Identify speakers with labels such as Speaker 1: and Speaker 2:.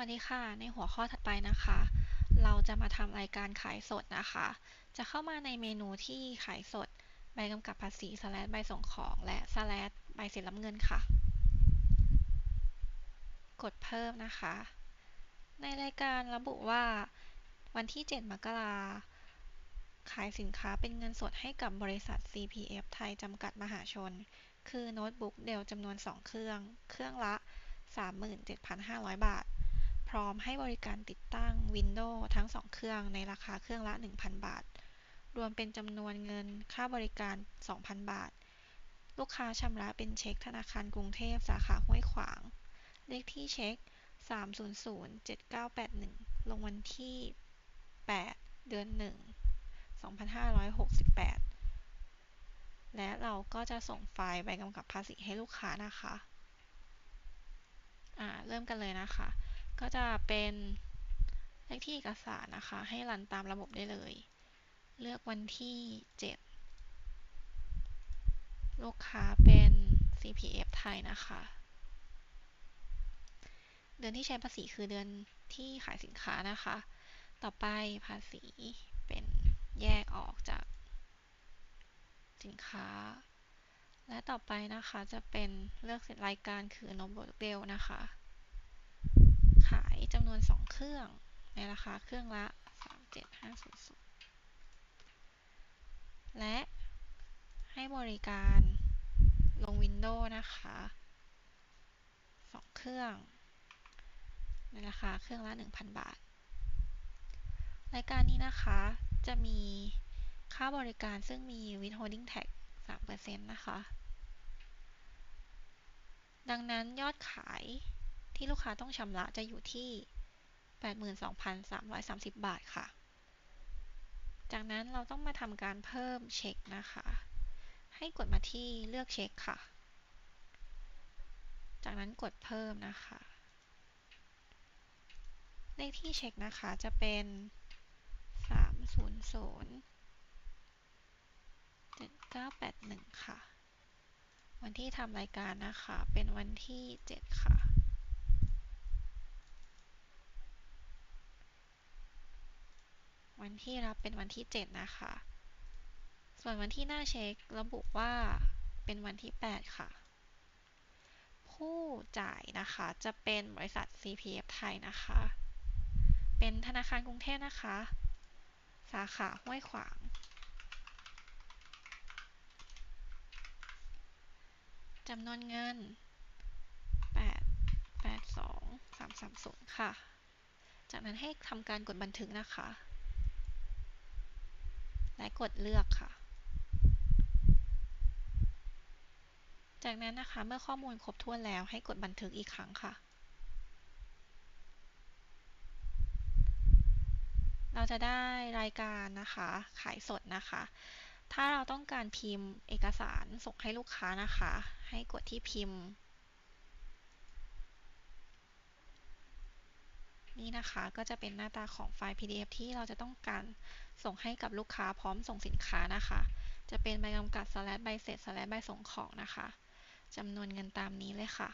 Speaker 1: วัสดีค่ะ ในหัวข้อถัดไปนะคะ เราจะมาทำรายการขายสดนะคะ จะเข้ามาในเมนูที่ขายสด ใบกำกับภาษีสแลดใบส่งของ และสแลดใบเสร็จรับเงินค่ะ กดเพิ่มนะคะ ในรายการระบุว่า วันที่ 7 มกราขายสินค้าเป็นเงินสดให้กับบริษัท CPF ไทยจำกัดมหาชน คือโน้ตบุ๊กเดลจำนวน 2 เครื่อง เครื่องละ 37,500 บาท ร้อมให้บริการติดตั้ง Windows ทั้ง 2 เครื่องในราคาเครื่องละ 1,000 บาท รวมเป็นจำนวนเงินค่าบริการ 2,000 บาท ลูกค้าชำระเป็นเช็คธนาคารกรุงเทพสาขาห้วยขวาง เลขที่เช็ค 3007981 ลงวันที่ 8 เดือน 1 2568 และเราก็จะส่งไฟล์ใบกำกับภาษีให้ลูกค้านะคะ อ่า เริ่มกันเลยนะคะ ก็จะเป็นเลขที่เอกสารนะคะ ให้รันตามระบบได้เลย เลือกวันที่ 7 ลูกค้าเป็น CPF ไทยนะคะ เดือนที่ใช้ภาษีคือเดือนที่ขายสินค้านะคะ ต่อไปภาษีเป็นแยกออกจากสินค้า และต่อไปนะคะจะเป็นเลือกรายการคือ n o b l e d e l นะคะ ขายจำนวน 2 เครื่อง ในราคาเครื่องละ 37500 และให้บริการลง Windows นะคะ 2 เครื่อง ในราคาเครื่องละ 1,000 บาท รายการนี้นะคะจะมีค่าบริการซึ่งมี withholding tax 3%นะคะ ดังนั้นยอดขาย ที่ลูกค้าต้องชำระจะอยู่ที่ 82,330 บาทค่ะ จากนั้นเราต้องมาทำการเพิ่มเช็คนะคะ ให้กดมาที่เลือกเช็คค่ะ จากนั้นกดเพิ่มนะคะ เลขที่เช็คนะคะจะเป็น 300 7981 ค่ะ วันที่ทำรายการนะคะ เป็นวันที่ 7 ค่ะ วันที่รับเป็นวันที่ 7 นะคะ ส่วนวันที่หน้าเช็คระบุว่าเป็นวันที่ 8 ค่ะ ผู้จ่ายนะคะจะเป็นบริษัท CPF ไทยนะคะ เป็นธนาคารกรุงเทพนะคะ สาขาห้วยขวางจำนวนเงิน 8 82 330 ค่ะ จากนั้นให้ทำการกดบันทึกนะคะ และกดเลือกค่ะ จากนั้นนะคะ เมื่อข้อมูลครบถ้วนแล้วให้กดบันทึกอีกครั้งค่ะ เราจะได้รายการนะคะ ขายสดนะคะ ถ้าเราต้องการพิมพ์เอกสารส่งให้ลูกค้านะคะ ให้กดที่พิมพ์ นี่นะคะก็จะเป็นหน้าตาของไฟล์ PDF ที่เราจะต้องการส่งให้กับลูกค้าพร้อมส่งสินค้านะคะ จะเป็นใบกำกับสแลดใบเสร็จสแลดใบส่งของนะคะจำนวนเงินตามนี้เลยค่ะ